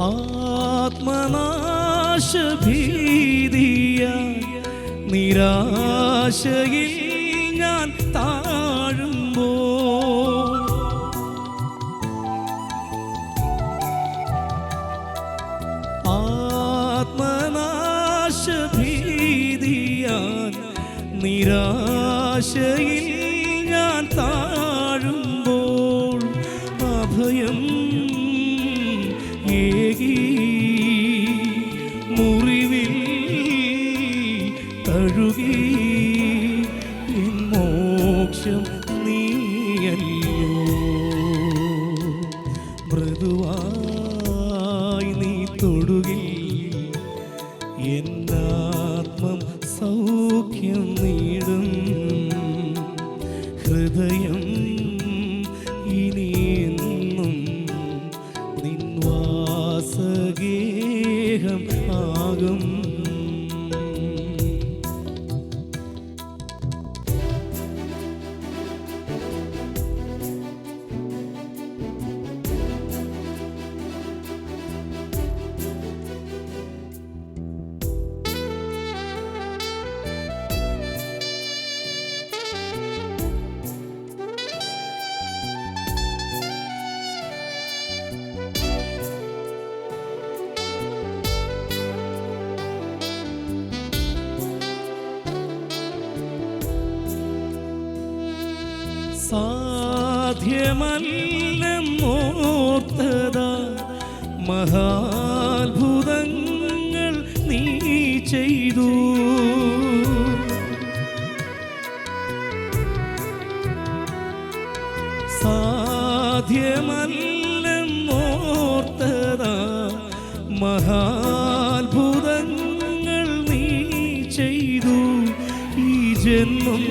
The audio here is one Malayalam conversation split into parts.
ആത്മനാശഭീതിയ നിരാശയിൽ ഞാൻ താഴുമ്പോൾ. ആത്മനാശഭീതിയാൻ നിരാശയിൽ ഞാൻ താഴുമ്പോൾ. അഭയം എന്നാത്മം സൗഖ്യം നീടും. ഹൃദയം സാധ്യമല്ലെന്നോർത്തത. മഹാത്ഭുതങ്ങൾ നീ ചെയ്തു. സാധ്യമല്ലെന്നോർത്തത. മഹാത്ഭുതങ്ങൾ നീ ചെയ്തു. ഈ ജന്മം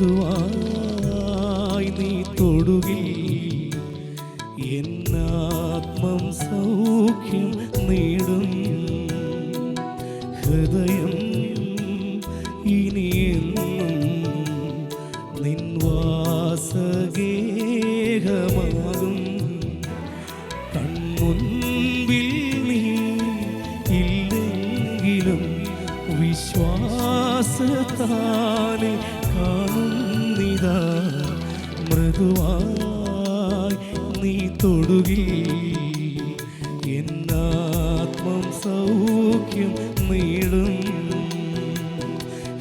മൃദുവായി നീ തൊടുകിൽ എന്നാത്മം സൗഖ്യം നേടും. ഹൃദയം ഇനിയെന്നും നിൻ വാസഗേഹമാകും. കൺമുൻപിൽ നീ ഇല്ലെങ്കിലും വിശ്വാസത്താലെ കാണുന്നിതാ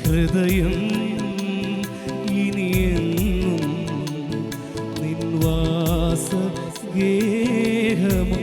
ഹൃദയം ഇനിയെന്നും നിൻവാസ ഗേഹമ